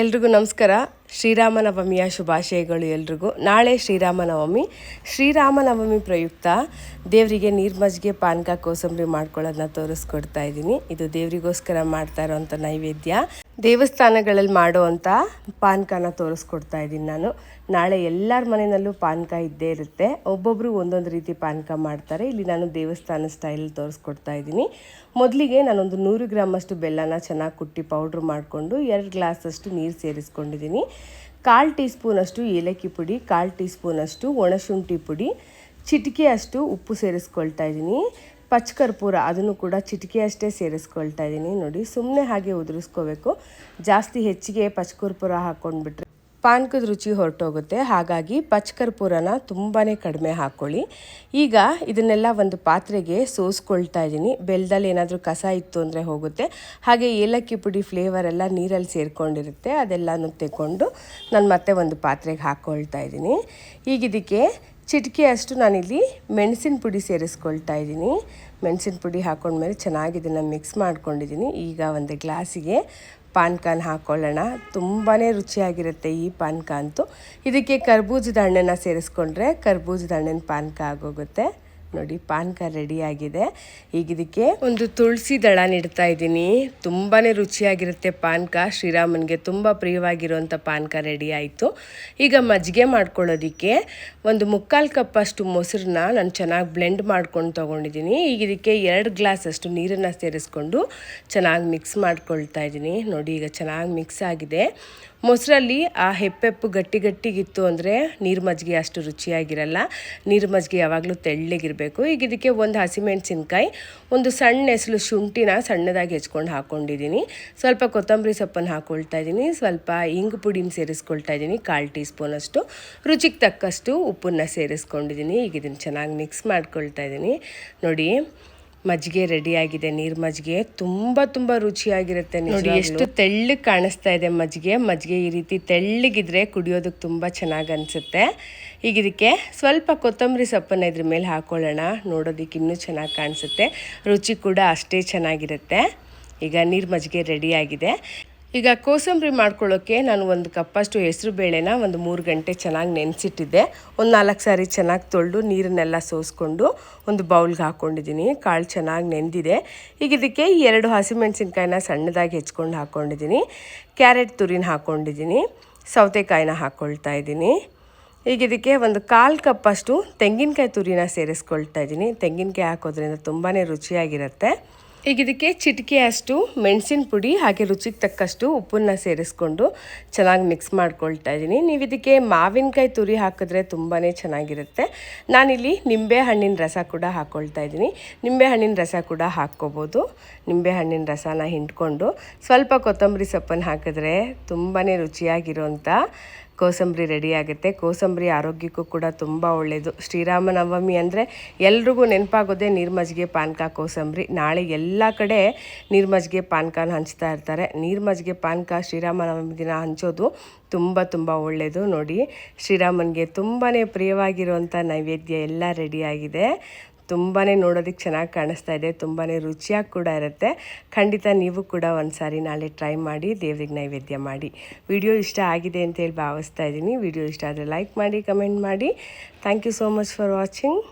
ಎಲ್ರಿಗೂ ನಮಸ್ಕಾರ. ಶ್ರೀರಾಮನವಮಿಯ ಶುಭಾಶಯಗಳು ಎಲ್ರಿಗೂ. ನಾಳೆ ಶ್ರೀರಾಮನವಮಿ. ಶ್ರೀರಾಮನವಮಿ ಪ್ರಯುಕ್ತ ದೇವರಿಗೆ ನೀರ್ಮಜ್ಜಿಗೆ, ಪಾನಕ, ಕೋಸಂಬರಿ ಮಾಡ್ಕೊಳ್ಳೋದನ್ನ ತೋರಿಸ್ಕೊಡ್ತಾ ಇದ್ದೀನಿ. ಇದು ದೇವರಿಗೋಸ್ಕರ ಮಾಡ್ತಾ ಇರೋವಂಥ ನೈವೇದ್ಯ. ದೇವಸ್ಥಾನಗಳಲ್ಲಿ ಮಾಡುವಂಥ ಪಾನಕನ ತೋರಿಸ್ಕೊಡ್ತಾ ಇದ್ದೀನಿ ನಾನು. ನಾಳೆ ಎಲ್ಲರ ಮನೆಯಲ್ಲೂ ಪಾನಕ ಇದ್ದೇ ಇರುತ್ತೆ. ಒಬ್ಬೊಬ್ಬರು ಒಂದೊಂದು ರೀತಿ ಪಾನಕ ಮಾಡ್ತಾರೆ. ಇಲ್ಲಿ ನಾನು ದೇವಸ್ಥಾನ ಸ್ಟೈಲ್ ತೋರಿಸ್ಕೊಡ್ತಾ ಇದ್ದೀನಿ. ಮೊದಲಿಗೆ ನಾನೊಂದು ನೂರು ಗ್ರಾಮಷ್ಟು ಬೆಲ್ಲನ ಚೆನ್ನಾಗಿ ಕುಟ್ಟಿ ಪೌಡ್ರ್ ಮಾಡಿಕೊಂಡು ಎರಡು ಗ್ಲಾಸಷ್ಟು ನೀರು ಸೇರಿಸ್ಕೊಂಡಿದ್ದೀನಿ. ಕಾಲು ಟೀ ಸ್ಪೂನಷ್ಟು ಏಲಕ್ಕಿ ಪುಡಿ, ಕಾಲು ಟೀ ಸ್ಪೂನಷ್ಟು ಒಣಶುಂಠಿ ಪುಡಿ ಚಿಟಿಕೆ ಅಷ್ಟು ಉಪ್ಪು ಸೇರಿಸ್ಕೊಳ್ತಾ ಇದ್ದೀನಿ. ಪಚ್ಕರ್ಪೂರ ಅದನ್ನು ಕೂಡ ಚಿಟಿಕೆ ಅಷ್ಟೇ ಸೇರಿಸ್ಕೊಳ್ತಾ ಇದ್ದೀನಿ ನೋಡಿ ಸುಮ್ಮನೆ ಹಾಗೆ ಉದುರಿಸ್ಕೋಬೇಕು. ಜಾಸ್ತಿ ಹೆಚ್ಚಿಗೆ ಪಚ್ಕರ್ಪೂರ ಹಾಕ್ಕೊಂಡ್ಬಿಟ್ರೆ ಪಾನಕದ ರುಚಿ ಹೊರಟೋಗುತ್ತೆ. ಹಾಗಾಗಿ ಪಚ್ಕರ್ಪೂರನ ತುಂಬಾ ಕಡಿಮೆ ಹಾಕ್ಕೊಳ್ಳಿ ಈಗ ಇದನ್ನೆಲ್ಲ ಒಂದು ಪಾತ್ರೆಗೆ ಸೋಸ್ಕೊಳ್ತಾ ಇದ್ದೀನಿ ಬೆಲ್ಲದಲ್ಲಿ ಏನಾದರೂ ಕಸ ಇತ್ತು ಅಂದರೆ ಹೋಗುತ್ತೆ. ಹಾಗೆ ಏಲಕ್ಕಿ ಪುಡಿ ಫ್ಲೇವರ್ ಎಲ್ಲ ನೀರಲ್ಲಿ ಸೇರಿಕೊಂಡಿರುತ್ತೆ. ಅದೆಲ್ಲನೂ ತೆಗೊಂಡು ನಾನು ಮತ್ತೆ ಒಂದು ಪಾತ್ರೆಗೆ ಹಾಕ್ಕೊಳ್ತಾ ಇದ್ದೀನಿ ಈಗ ಇದಕ್ಕೆ ಚಿಟಿಕೆ ಅಷ್ಟು ನಾನಿಲ್ಲಿ ಮೆಣಸಿನ ಪುಡಿ ಸೇರಿಸ್ಕೊಳ್ತಾ ಇದ್ದೀನಿ. ಮೆಣಸಿನ ಪುಡಿ ಹಾಕೊಂಡ್ಮೇಲೆ ಚೆನ್ನಾಗಿ ಇದನ್ನು ಮಿಕ್ಸ್ ಮಾಡ್ಕೊಂಡಿದ್ದೀನಿ. ಈಗ ಒಂದು ಗ್ಲಾಸಿಗೆ ಪಾನ್ಕಾನ್ ಹಾಕ್ಕೊಳ್ಳೋಣ ತುಂಬಾ ರುಚಿಯಾಗಿರುತ್ತೆ ಈ ಪಾನ್ಕ ಅಂತೂ ಇದಕ್ಕೆ ಕರ್ಬೂಜದ ಹಣ್ಣನ್ನು ಸೇರಿಸ್ಕೊಂಡ್ರೆ ಕರ್ಬೂಜದ ಹಣ್ಣಿನ ಪಾನಕ ಆಗೋಗುತ್ತೆ ನೋಡಿ ಪಾನಕ ರೆಡಿ ಆಗಿದೆ. ಈಗ ಇದಕ್ಕೆ ಒಂದು ತುಳಸಿ ದಳ ನೀಡ್ತಾ ಇದ್ದೀನಿ. ತುಂಬಾ ರುಚಿಯಾಗಿರುತ್ತೆ ಪಾನಕ ಶ್ರೀರಾಮನಿಗೆ ತುಂಬ ಪ್ರಿಯವಾಗಿರುವಂಥ ಪಾನಕ ರೆಡಿ ಆಯಿತು. ಈಗ ಮಜ್ಜಿಗೆ ಮಾಡ್ಕೊಳ್ಳೋದಕ್ಕೆ ಒಂದು ಮುಕ್ಕಾಲು ಕಪ್ಪಷ್ಟು ಮೊಸರನ್ನ ನಾನು ಚೆನ್ನಾಗಿ ಬ್ಲೆಂಡ್ ಮಾಡ್ಕೊಂಡು ತೊಗೊಂಡಿದ್ದೀನಿ. ಈಗ ಇದಕ್ಕೆ ಎರಡು ಗ್ಲಾಸ್ ಅಷ್ಟು ನೀರನ್ನು ಸೇರಿಸ್ಕೊಂಡು ಚೆನ್ನಾಗಿ ಮಿಕ್ಸ್ ಮಾಡ್ಕೊಳ್ತಾ ಇದ್ದೀನಿ. ನೋಡಿ, ಈಗ ಚೆನ್ನಾಗಿ ಮಿಕ್ಸ್ ಆಗಿದೆ. ಮೊಸರಲ್ಲಿ ಆ ಹೆಪ್ಪೆಪ್ಪು ಗಟ್ಟಿ ಗಟ್ಟಿಗಿತ್ತು ಅಂದರೆ ನೀರು ಮಜ್ಜಿಗೆ ಅಷ್ಟು ರುಚಿಯಾಗಿರಲ್ಲ. ನೀರು ಮಜ್ಜಿಗೆ ಯಾವಾಗಲೂ ತೆಳ್ಳಗಿರಬೇಕು. ಈಗ ಇದಕ್ಕೆ ಒಂದು ಹಸಿಮೆಣಸಿನ್ಕಾಯಿ, ಒಂದು ಸಣ್ಣ ಹೆಸಲು ಶುಂಠಿನ ಸಣ್ಣದಾಗಿ ಹೆಚ್ಕೊಂಡು ಹಾಕ್ಕೊಂಡಿದ್ದೀನಿ ಸ್ವಲ್ಪ ಕೊತ್ತಂಬರಿ ಸೊಪ್ಪನ್ನು ಹಾಕ್ಕೊಳ್ತಾ ಇದ್ದೀನಿ. ಸ್ವಲ್ಪ ಇಂಗು ಪುಡಿನ ಸೇರಿಸ್ಕೊಳ್ತಾ ಇದ್ದೀನಿ. ಕಾಲು ಟೀ ಸ್ಪೂನಷ್ಟು ರುಚಿಗೆ ತಕ್ಕಷ್ಟು ಉಪ್ಪನ್ನು ಸೇರಿಸ್ಕೊಂಡಿದ್ದೀನಿ. ಈಗ ಇದನ್ನು ಚೆನ್ನಾಗಿ ಮಿಕ್ಸ್ ಮಾಡ್ಕೊಳ್ತಾ ಇದ್ದೀನಿ. ನೋಡಿ ಮಜ್ಜಿಗೆ ರೆಡಿ ಆಗಿದೆ. ನೀರು ಮಜ್ಜಿಗೆ ತುಂಬ ತುಂಬ ರುಚಿಯಾಗಿರುತ್ತೆ ನೋಡಿ ಎಷ್ಟು ತೆಳ್ಳಗೆ ಕಾಣಿಸ್ತಾ ಇದೆ ಮಜ್ಜಿಗೆ. ಮಜ್ಜಿಗೆ ಈ ರೀತಿ ತೆಳ್ಳಗಿದ್ರೆ ಕುಡಿಯೋದಕ್ಕೆ ತುಂಬ ಚೆನ್ನಾಗಿ ಅನಿಸುತ್ತೆ. ಈಗ ಇದಕ್ಕೆ ಸ್ವಲ್ಪ ಕೊತ್ತಂಬರಿ ಸೊಪ್ಪನ್ನು ಇದ್ರ ಮೇಲೆ ಹಾಕೊಳ್ಳೋಣ. ನೋಡೋದಕ್ಕೆ ಇನ್ನೂ ಚೆನ್ನಾಗಿ ಕಾಣಿಸುತ್ತೆ. ರುಚಿ ಕೂಡ ಅಷ್ಟೇ ಚೆನ್ನಾಗಿರುತ್ತೆ. ಈಗ ನೀರು ಮಜ್ಜಿಗೆ ರೆಡಿ ಆಗಿದೆ. ಈಗ ಕೋಸಂಬರಿ ಮಾಡ್ಕೊಳ್ಳೋಕ್ಕೆ ನಾನು ಒಂದು ಕಪ್ಪಷ್ಟು ಹೆಸರು ಬೇಳೆನ ಒಂದು ಮೂರು ಗಂಟೆ ಚೆನ್ನಾಗಿ ನೆನೆಸಿಟ್ಟಿದ್ದೆ. ಒಂದು ನಾಲ್ಕು ಸಾರಿ ಚೆನ್ನಾಗಿ ತೊಳೆದು ನೀರನ್ನೆಲ್ಲ ಸೋಸ್ಕೊಂಡು ಒಂದು ಬೌಲ್ಗೆ ಹಾಕ್ಕೊಂಡಿದ್ದೀನಿ ಕಾಳು ಚೆನ್ನಾಗಿ ನೆಂದಿದೆ. ಈಗ ಇದಕ್ಕೆ ಎರಡು ಹಸಿಮೆಣಸಿನ್ಕಾಯಿನ ಸಣ್ಣದಾಗಿ ಹೆಚ್ಕೊಂಡು ಹಾಕ್ಕೊಂಡಿದ್ದೀನಿ ಕ್ಯಾರೆಟ್ ತುರಿನ ಹಾಕ್ಕೊಂಡಿದ್ದೀನಿ ಸೌತೆಕಾಯಿನ ಹಾಕ್ಕೊಳ್ತಾ ಇದ್ದೀನಿ. ಈಗ ಇದಕ್ಕೆ ಒಂದು ಕಾಲು ಕಪ್ಪಷ್ಟು ತೆಂಗಿನಕಾಯಿ ತುರಿನ ಸೇರಿಸ್ಕೊಳ್ತಾ ಇದ್ದೀನಿ. ತೆಂಗಿನಕಾಯಿ ಹಾಕೋದ್ರಿಂದ ತುಂಬಾ ರುಚಿಯಾಗಿರುತ್ತೆ. ಈಗ ಇದಕ್ಕೆ ಚಿಟಿಕೆ ಅಷ್ಟು, ಮೆಣಸಿನ ಪುಡಿ, ಹಾಗೆ ರುಚಿಗೆ ತಕ್ಕಷ್ಟು ಉಪ್ಪನ್ನ ಸೇರಿಸ್ಕೊಂಡು ಚೆನ್ನಾಗಿ ಮಿಕ್ಸ್ ಮಾಡ್ಕೊಳ್ತಾ ಇದ್ದೀನಿ ನೀವು ಇದಕ್ಕೆ ಮಾವಿನಕಾಯಿ ತುರಿ ಹಾಕಿದ್ರೆ ತುಂಬಾ ಚೆನ್ನಾಗಿರುತ್ತೆ. ನಾನಿಲ್ಲಿ ನಿಂಬೆ ಹಣ್ಣಿನ ರಸ ಕೂಡ ಹಾಕ್ಕೊಳ್ತಾ ಇದ್ದೀನಿ ನಿಂಬೆ ಹಣ್ಣಿನ ರಸ ಕೂಡ ಹಾಕ್ಕೋಬೋದು. ನಿಂಬೆ ಹಣ್ಣಿನ ರಸನ ಹಿಂಡ್ಕೊಂಡು ಸ್ವಲ್ಪ ಕೊತ್ತಂಬರಿ ಸೊಪ್ಪನ್ನು ಹಾಕಿದ್ರೆ ತುಂಬಾ ರುಚಿಯಾಗಿರೋಂಥ ಕೋಸಂಬರಿ ರೆಡಿ ಆಗುತ್ತೆ. ಕೋಸಂಬರಿ ಆರೋಗ್ಯಕ್ಕೂ ಕೂಡ ತುಂಬ ಒಳ್ಳೆಯದು ಶ್ರೀರಾಮನವಮಿ ಅಂದರೆ ಎಲ್ರಿಗೂ ನೆನಪಾಗೋದೇ ನೀರ್ಮಜ್ಜಿಗೆ ಪಾನಕ ಕೋಸಂಬರಿ. ನಾಳೆ ಎಲ್ಲ ಕಡೆ ನೀರ್ಮಜ್ಜಿಗೆ ಪಾನಕನ ಹಂಚ್ತಾ ಇರ್ತಾರೆ. ನೀರ್ಮಜ್ಜಿಗೆ ಪಾನಕ ಶ್ರೀರಾಮನವಮಿ ದಿನ ಹಂಚೋದು ತುಂಬ ತುಂಬ ಒಳ್ಳೆಯದು ನೋಡಿ, ಶ್ರೀರಾಮನಿಗೆ ತುಂಬಾ ಪ್ರಿಯವಾಗಿರುವಂಥ ನೈವೇದ್ಯ ಎಲ್ಲ ರೆಡಿಯಾಗಿದೆ ತುಂಬಾ ನೋಡೋದಕ್ಕೆ ಚೆನ್ನಾಗಿ ಕಾಣಿಸ್ತಾ ಇದೆ ತುಂಬಾ ರುಚಿಯಾಗಿ ಕೂಡ ಇರುತ್ತೆ. ಖಂಡಿತ ನೀವು ಕೂಡ ಒಂದು ಸಾರಿ ನಾಳೆ ಟ್ರೈ ಮಾಡಿ, ದೇವ್ರಿಗೆ ನೈವೇದ್ಯ ಮಾಡಿ. ವಿಡಿಯೋ ಇಷ್ಟ ಆಗಿದೆ ಅಂತೇಳಿ ಭಾವಿಸ್ತಾ ಇದ್ದೀನಿ. ವಿಡಿಯೋ ಇಷ್ಟ ಆದರೆ ಲೈಕ್ ಮಾಡಿ, ಕಮೆಂಟ್ ಮಾಡಿ. Thank you so much for watching.